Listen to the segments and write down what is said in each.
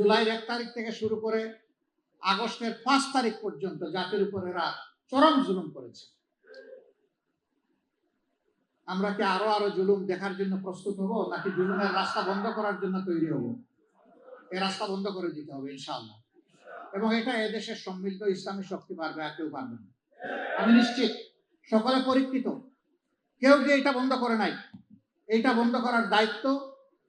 জুলাইয়ের এক তারিখ থেকে শুরু করে আগস্টের পাঁচ তারিখ পর্যন্ত জাতির উপর এরা চরম জুলুম করেছে। আমরা কি আরও আরও জুলুম দেখার জন্য প্রস্তুত হব, নাকি জুলুমের রাস্তা বন্ধ করার জন্য তৈরি হব? এই রাস্তা বন্ধ করে দিতে হবে, ইনশাআল্লাহ। এবং এটা এদেশের সম্মিলিত ইসলামী শক্তি পারবে আর কেউ পারবে না। আমি নিশ্চিত সকলে পরীক্ষিত। কেউ যে এটা বন্ধ করে নাই, এইটা বন্ধ করার দায়িত্ব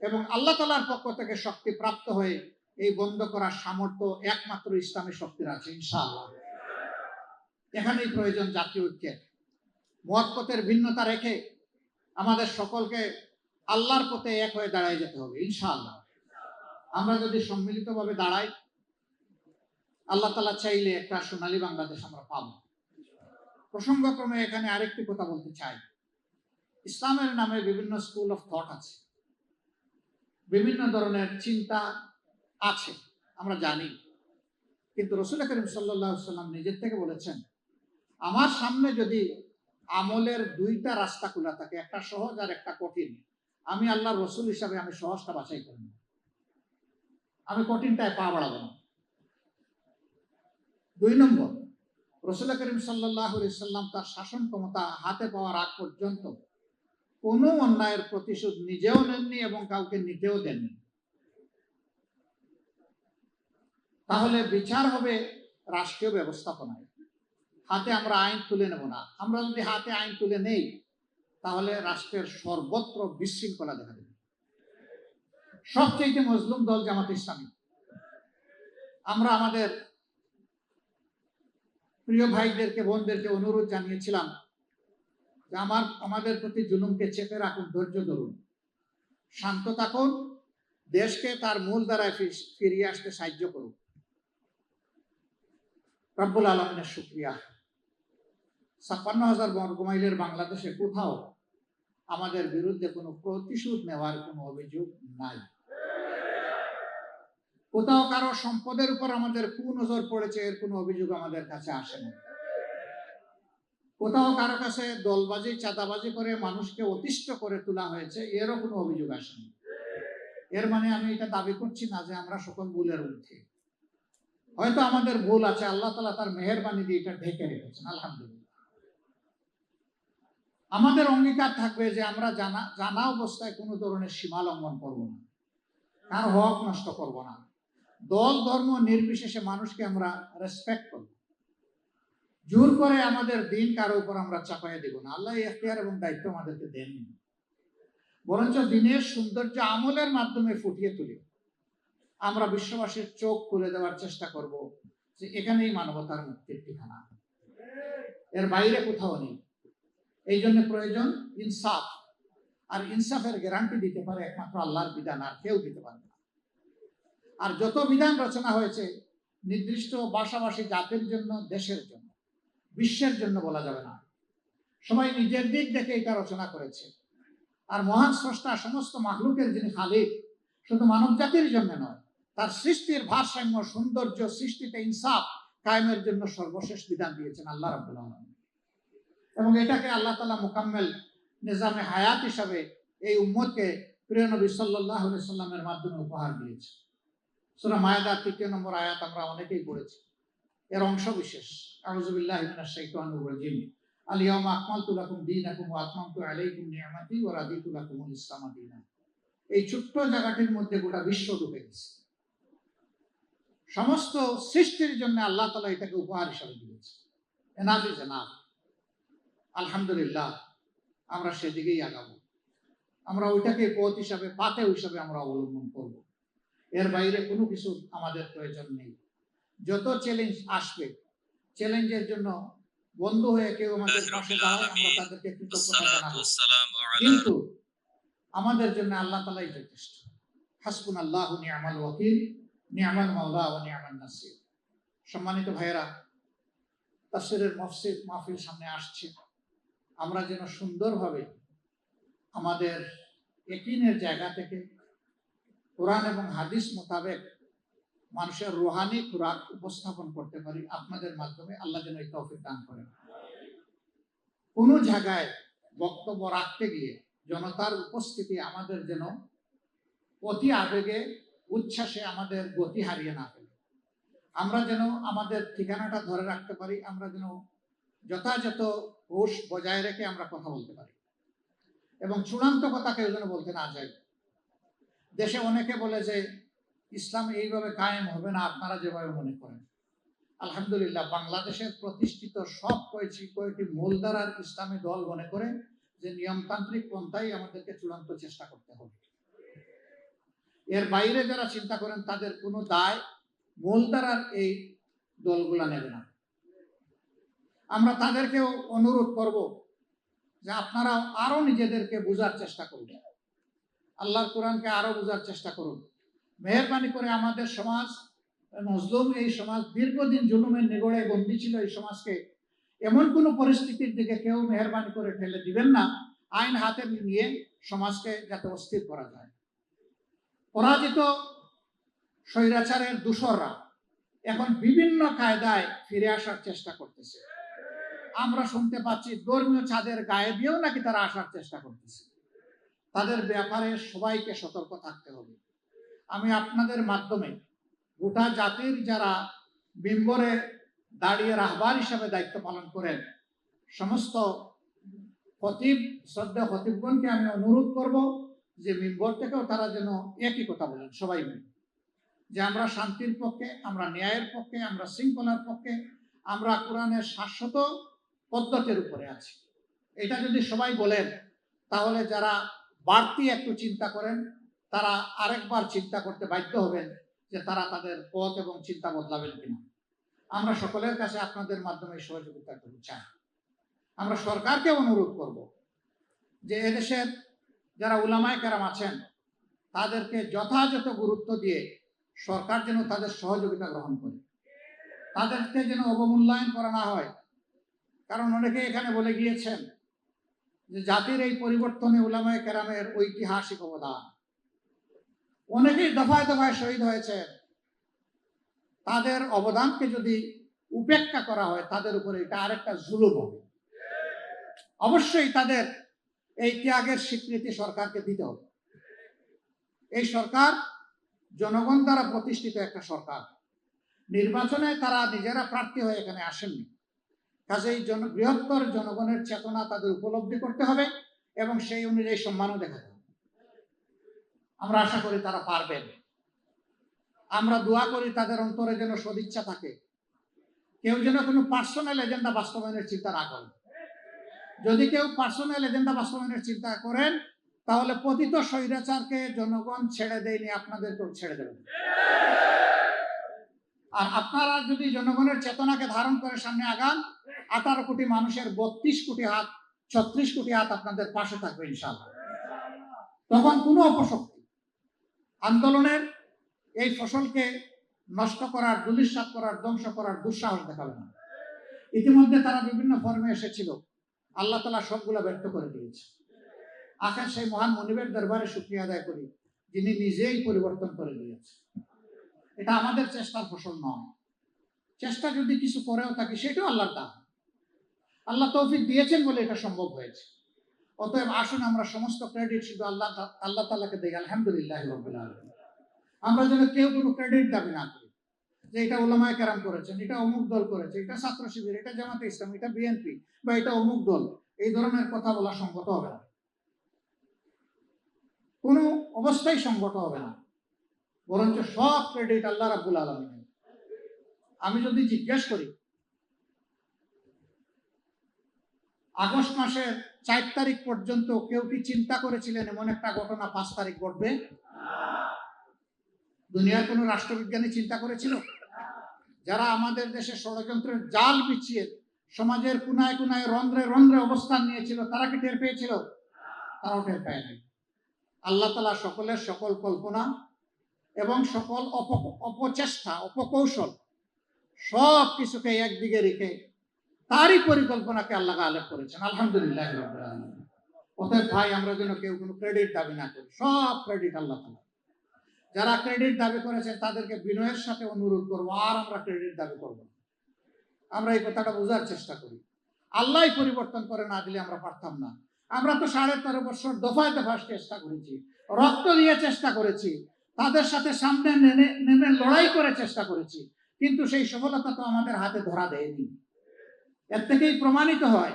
এবং আল্লাহ তালার পক্ষ থেকে শক্তি প্রাপ্ত হয়ে এই বন্ধ করার সামর্থ্য একমাত্র ইসলামী শক্তির আছে, ইনশাআল্লাহ। এখানেই প্রয়োজন জাতীয় ঐক্যের। মত পথের ভিন্নতা রেখে আমাদের সকলকে আল্লাহর পথে এক হয়ে দাঁড়ায় যেতে হবে, ইনশাআল্লাহ। আমরা যদি সম্মিলিতভাবে দাঁড়াই, আল্লাহ তালা চাইলে একটা সোনালী বাংলাদেশ আমরা পাব। প্রসঙ্গক্রমে এখানে আরেকটি কথা বলতে চাই। ইসলামের নামে বিভিন্ন স্কুল অফ থট আছে। বিভিন্ন ধরনের চিন্তা আছে, আমরা জানি। কিন্তু রসুল করিম সাল্লাম নিজের থেকে বলেছেন, আমার সামনে যদি আমলের দুইটা রাস্তা খোলা থাকে, একটা সহজ আর একটা কঠিন, আমি আল্লাহ রসুল হিসাবে আমি সহজটা বাছাই করি না। আমি কঠিনটায় পা বাড়াবো না। দুই নম্বর, রসুল করিম সাল্লাহ সাল্লাম তার শাসন ক্ষমতা হাতে পাওয়ার আগ পর্যন্ত কোনো অন্যায়ের প্রতিশোধ নিজেও নেননি এবং কাউকে নিতেও দেননি। তাহলে বিচার হবে রাষ্ট্রীয় ব্যবস্থাপনায়। হাতে আমরা আইন তুলে নেব না। আমরা যদি হাতে আইন তুলে নেই, তাহলে রাষ্ট্রের সর্বত্র বিশৃঙ্খলা দেখা দেবে। সবচেয়ে মজলুম দল জামাত ইসলামী। আমরা আমাদের প্রিয় ভাইদেরকে, বোনদেরকে অনুরোধ জানিয়েছিলাম যে আমার, আমাদের প্রতি জুলুমকে চেপে রাখুন, ধৈর্য ধরুন। শান্ত থাকুন, দেশকে তার মূল দ্বারায় ফিরিয়ে আসতে সাহায্য করুন। রব্বুল আলমিনের শুক্রিয়া। ছাপ্পান্ন হাজার বর্গমাইলের বাংলাদেশে কোথাও আমাদের বিরুদ্ধে কোনো প্রতিশোধ নেওয়ার কোনো অভিযোগ নাই। কোথাও কারও সম্পদের উপর আমাদের কুনজর পড়েছে এর কোনো অভিযোগ আমাদের কাছে আসে না। কোথাও কারও কাছে দলবাজি, চাঁদাবাজি করে মানুষকে অতিষ্ঠ করে তোলা হয়েছে, এরও কোনো অভিযোগ আসেনি এর মানে আমি এটা দাবি করছি না যে আমরা সকল ভুলের ঊর্ধ্বে। হয়তো আমাদের ভুল আছে, আল্লাহ তালা তার মেহরবানি দিয়ে এটা ঢেকে রেখেছেন, আলহামদুলিল্লাহ। আমাদের অঙ্গীকার থাকবে যে আমরা জানা জানা অবস্থায় কোনো ধরনের সীমা লঙ্ঘন করব না, কার হক নষ্ট করব না। দল, ধর্ম নির্বিশেষে মানুষকে আমরা রেসপেক্ট করব। জোর করে আমাদের দিন কারও উপর আমরা চাপাইয়া দেব না। আল্লাহ এখতিয়ার এবং দায়িত্ব আমাদেরকে দেননি। বরঞ্চ দিনের সৌন্দর্য আমলের মাধ্যমে ফুটিয়ে তুলি আমরা বিশ্ববাসীর চোখ খুলে দেওয়ার চেষ্টা করব যে এখানেই মানবতার মুক্তির ঠিকানা। এর বাইরে কোথাও নেই। এই জন্য প্রয়োজন ইনসাফ। আর ইনসাফের গ্যারান্টি দিতে পারে একমাত্র আল্লাহর বিধান, আর কেউ দিতে পারবে না। আর যত বিধান রচনা হয়েছে, নির্দিষ্ট বাসাবাসী জাতির জন্য, দেশের জন্য, বিশ্বের জন্য বলা যাবে না। সবাই নিজের দিক দেখে এটা রচনা করেছে। আর মহান স্রষ্টা, সমস্ত মাহলুকের যিনি খালিক, শুধু মানব জাতির জন্য নয় তার সৃষ্টির ভারসাম্য, সৌন্দর্য, সৃষ্টিতে ইনসাফ কায়েমের জন্য সর্বশেষ বিধান দিয়েছেন আল্লাহ রাবুল এবং এটাকে আল্লাহ তালা মোকাম্মেল নিজামে হায়াত হিসাবে এই উম্মতকে প্রিয় নবী সাল্লাহ সাল্লামের মাধ্যমে উপহার দিয়েছে। সুরা মায়াদা তৃতীয় নম্বর আয়াত আমরা অনেকেই পড়েছি। এর অংশ বিশেষ। শাইতানির রাজিম। আলিয়াউমা আকমালতু লাকুম দীনাকুম ওয়া আতমামতু আলাইকুম নি'মাতি ওয়া রাদিতু লাকুমুল ইসলাম দীনা এই ছোট্ট জায়গাটির মধ্যে গোটা বিশ্ব ঢুকে গেছে। সমস্ত সৃষ্টির জন্য আল্লাহ তালা এটাকে উপহার হিসাবে দিয়েছে। এনাফ ইজ এনাফ আলহামদুলিল্লাহ আমরা সেদিকেই আগাবো। আমরা ওইটাকে পথ হিসাবে পাতে হিসাবে আমরা অবলম্বন করব। এর বাইরে কোনো কিছু আমাদের প্রয়োজন নেই। যত চ্যালেঞ্জ আসবে চ্যালেঞ্জের জন্য বন্ধু হয়ে কেউ আমাদের পাশে দাঁড়ায় আমরা তাদেরকে কৃতজ্ঞতা জানাব। কিন্তু আমাদের জন্য আল্লাহ তালাই যথেষ্ট। হাসবুন আল্লাহ নিয়ামাল ওয়াকিল। নিয়ামাল মাওলা ও নিয়ামাল নাসির। সম্মানিত ভাইয়েরা, তাফসিরের মফসিদ মাহফিল সামনে আসছে। আমরা যেন সুন্দরভাবে আমাদের একিনের জায়গা থেকে কোরআন এবং হাদিস মোতাবেক মানুষের রোহানি খুরাক উপস্থাপন করতে পারি, আপনাদের মাধ্যমে আল্লাহ যেন এই তৌফিক দান করেন। কোনো জায়গায় বক্তব্য রাখতে গিয়ে জনতার উপস্থিতি আমাদের যেন অতি আবেগে উচ্ছ্বাসে আমাদের গতি হারিয়ে না ফেলে। আমরা যেন আমাদের ঠিকানাটা ধরে রাখতে পারি, আমরা যেন যথাযথ হুশ বজায় রেখে আমরা কথা বলতে পারি। এবং চূড়ান্ত কথা কেউ যেন বলতে না যায় দেশে অনেকে বলে যে, ইসলাম এইভাবে কায়েম হবে না, আপনারা যেভাবে মনে করেন। আলহামদুলিল্লাহ, বাংলাদেশের প্রতিষ্ঠিত সব কয়েছি কয়েকটি মূলধারার ইসলামী দল মনে করে যে, নিয়মতান্ত্রিক পন্থাই আমাদেরকে চূড়ান্ত চেষ্টা করতে হবে। এর বাইরে যারা চিন্তা করেন, তাদের কোনো দায় মূলধারার এই দলগুলা নেবে না। আমরা তাদেরকেও অনুরোধ করব যে আপনারা আরও নিজেদেরকে বোঝার চেষ্টা করুন। আল্লাহর কোরআনকে আরও বোঝার চেষ্টা করুন। মেহরবানি করে আমাদের সমাজ মজলুম এই সমাজ দীর্ঘদিন জুলুমের নিগড়ে বন্দী ছিল এই সমাজকে, এমন কোনো পরিস্থিতির দিকে কেউ মেহরবানি করে ঠেলে দিবেন না। আইন হাতে নিয়ে সমাজকে যাতে অস্থির করা যায়। পরাজিত স্বৈরাচারের দূষররা এখন বিভিন্ন কায়দায় ফিরে আসার চেষ্টা করতেছে। আমরা শুনতে পাচ্ছি ধর্মীয় ছাদের গায়ে দিয়েও নাকি তারা আসার চেষ্টা করতেছে। তাদের ব্যাপারে সবাইকে সতর্ক থাকতে হবে। আমি আপনাদের মাধ্যমে গোটা জাতির যারা বিম্বরে দাঁড়িয়ে রাহবার হিসাবে দায়িত্ব পালন করেন, সমস্ত খতিব শ্রদ্ধা খতিবগণকে আমি অনুরোধ করব যে মিম্বর থেকেও তারা যেন একই কথা বলেন, সবাই মিলে। যে আমরা শান্তির পক্ষে, আমরা ন্যায়ের পক্ষে, আমরা শৃঙ্খলার পক্ষে, আমরা কোরআনের শাশ্বত পদ্ধতির উপরে আছি। এটা যদি সবাই বলেন, তাহলে যারা বাড়তি একটু চিন্তা করেন, তারা আরেকবার চিন্তা করতে বাধ্য হবেন যে তারা তাদের পথ এবং চিন্তা বদলাবেন কিনা। আমরা সকলের কাছে আপনাদের মাধ্যমে সহযোগিতা করতে চাই। আমরা সরকারকে অনুরোধ করব যে এদেশের যারা উলামায় কেরাম আছেন, তাদেরকে যথাযথ গুরুত্ব দিয়ে সরকার যেন তাদের সহযোগিতা গ্রহণ করে। তাদেরকে যেন অবমূল্যায়ন করা না হয়। কারণ অনেকে এখানে বলে গিয়েছেন যে জাতির এই পরিবর্তনে উলামায় কেরামের ঐতিহাসিক অবদান। অনেকেই দফায় দফায় শহীদ হয়েছে তাদের অবদানকে যদি উপেক্ষা করা হয়, তাদের উপরে এটা আরেকটা জুলুম হবে। অবশ্যই তাদের এই ত্যাগের স্বীকৃতি সরকারকে দিতে হবে। এই সরকার জনগণ দ্বারা প্রতিষ্ঠিত একটা সরকার। নির্বাচনে তারা নিজেরা প্রার্থী হয়ে এখানে আসেননি। কাজেই জন, বৃহত্তর জনগণের চেতনা তাদের উপলব্ধি করতে হবে এবং সেই অনুযায়ী সম্মানও দেখাতে হবে। আমরা আশা করি তারা পারবেন। আমরা দোয়া করি তাদের অন্তরে যেন সদিচ্ছা থাকে। কেউ যেন কোনো পার্সোনাল এজেন্ডা বাস্তবায়নের চিন্তা না করে। যদি কেউ পার্সোনাল এজেন্ডা বাস্তবায়নের চিন্তা করেন, তাহলে পতিত স্বৈরাচারকে জনগণ ছেড়ে দেয়নি, আপনাদেরকেও ছেড়ে দেবেন আর আপনারা যদি জনগণের চেতনাকে ধারণ করে সামনে আগান, আঠারো কোটি মানুষের বত্রিশ কোটি হাত, ছত্রিশ কোটি হাত আপনাদের পাশে থাকবে ইনশাল্লাহ তখন কোনো অপশক্তি, আন্দোলনের এই ফসলকে নষ্ট করার দুলিশ্বাস করার, ধ্বংস করার দুঃসাহস দেখাবে না। ইতিমধ্যে তারা বিভিন্ন ফর্মে এসেছিল। আল্লাহ তালা সবগুলো ব্যর্থ করে দিয়েছে। আখের সেই মহান মনিবের দরবারে শুক্রিয়া আদায় করি, যিনি নিজেই পরিবর্তন করে দিয়েছে এটা আমাদের চেষ্টার ফসল নয়। চেষ্টা যদি কিছু করেও থাকে, সেটাও আল্লাহর দান। আল্লাহ তৌফিক দিয়েছেন বলে এটা সম্ভব হয়েছে। অতএব আসুন আমরা সমস্ত ক্রেডিট শুধু আল্লাহ আল্লাহ তালাকে দেই। আলহামদুলিল্লাহ আমরা যেন কেউ কোনো ক্রেডিট দাবি না করি। যে এটা ওলামায় কেরাম করেছেন, এটা অমুক দল করেছে, এটা ছাত্র শিবির, এটা জামাতে ইসলাম, এটা বিএনপি বা এটা অমুক দল, এই ধরনের কথা বলা সঙ্গত হবে না। কোনো অবস্থায় সঙ্গত হবে না। বরঞ্চ সব ক্রেডিট আল্লাহ রাবুল আলমিনের আমি যদি জিজ্ঞেস করি, আগস্ট মাসের চার তারিখ পর্যন্ত কেউ কি চিন্তা করেছিলেন এমন একটা ঘটনা পাঁচ তারিখ ঘটবে? দুনিয়ার কোনো রাষ্ট্রবিজ্ঞানী চিন্তা করেছিল? যারা আমাদের দেশে ষড়যন্ত্রের জাল বিছিয়ে সমাজের কুনায় কুনায় রন্ধ্রে রন্ধ্রে অবস্থান নিয়েছিল, তারা কি টের পেয়েছিল? তারাও টের পায়নি আল্লাহ তালা সকলের সকল কল্পনা এবং সকল অপচেষ্টা, অপকৌশল সব কিছুকে একদিকে রেখে তারই পরিকল্পনাকে আল্লাহ আলেপ করেছেন। আলহামদুলিল্লাহ অতএব ভাই, আমরা যেন কেউ কোনো ক্রেডিট দাবি না করি, সব ক্রেডিট আল্লাহ তালা যারা ক্রেডিট দাবি করেছেন তাদেরকে বিনয়ের সাথে অনুরোধ করব, আর আমরা ক্রেডিট দাবি করব আমরা এই কথাটা বোঝার চেষ্টা করি। আল্লাহ পরিবর্তন করে না দিলে আমরা পারতাম না। আমরা তো সাড়ে তেরো বছর দফায় দফায় চেষ্টা করেছি, রক্ত দিয়ে চেষ্টা করেছি, তাদের সাথে সামনে নেমে নেমে লড়াই করে চেষ্টা করেছি, কিন্তু সেই সফলতা তো আমাদের হাতে ধরা দেয়নি। এর থেকেই প্রমাণিত হয়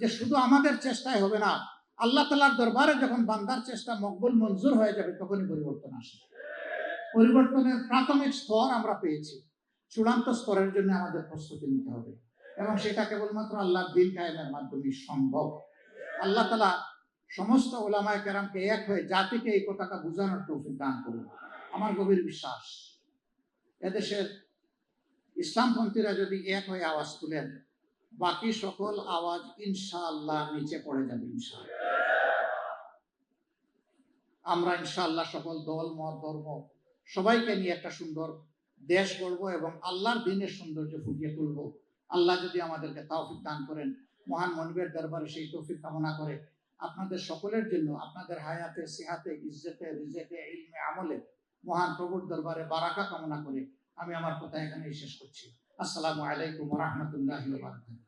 যে শুধু আমাদের চেষ্টায় হবে না, আল্লাহ তালার দরবারে যখন বান্দার চেষ্টা মকবুল মঞ্জুর হয়ে যাবে, তখনই পরিবর্তন আসে পরিবর্তনের প্রাথমিক স্তর আমরা পেয়েছি। চূড়ান্ত স্তরের জন্য আমাদের প্রস্তুতি নিতে হবে। এবং সেটা কেবলমাত্র আল্লাহ দিন কায়েমের মাধ্যমে সম্ভব। আল্লাহ তালা সমস্ত ওলামায় কেরামকে এক হয়ে জাতিকে এই কথাটা বোঝানোর তৌফিক দান করুন। আমার গভীর বিশ্বাস, এদেশের ইসলামপন্থীরা যদি এক হয়ে আওয়াজ তুলেন, বাকি সকল আওয়াজ ইনশাআল্লাহ নিচে পড়ে যাবে ইনশাআল্লাহ। আমরা ইনশাআল্লাহ সকল দল, মত, ধর্ম সবাইকে নিয়ে একটা সুন্দর দেশ গড়বো এবং আল্লাহর দিনের সৌন্দর্য ফুটিয়ে তুলব। আল্লাহ যদি আমাদেরকে তৌফিক দান করেন, মহান মনিবের দরবারে সেই তৌফিক কামনা করে, আপনাদের সকলের জন্য, আপনাদের হায়াতে, সিহাতে, ইজ্জতে, রিজেতে, ইলমে, আমলে মহান প্রভুর দরবারে বারাকা কামনা করে আমি আমার কথা এখানেই শেষ করছি। আসসালামু আলাইকুম রহমতুল্লাহ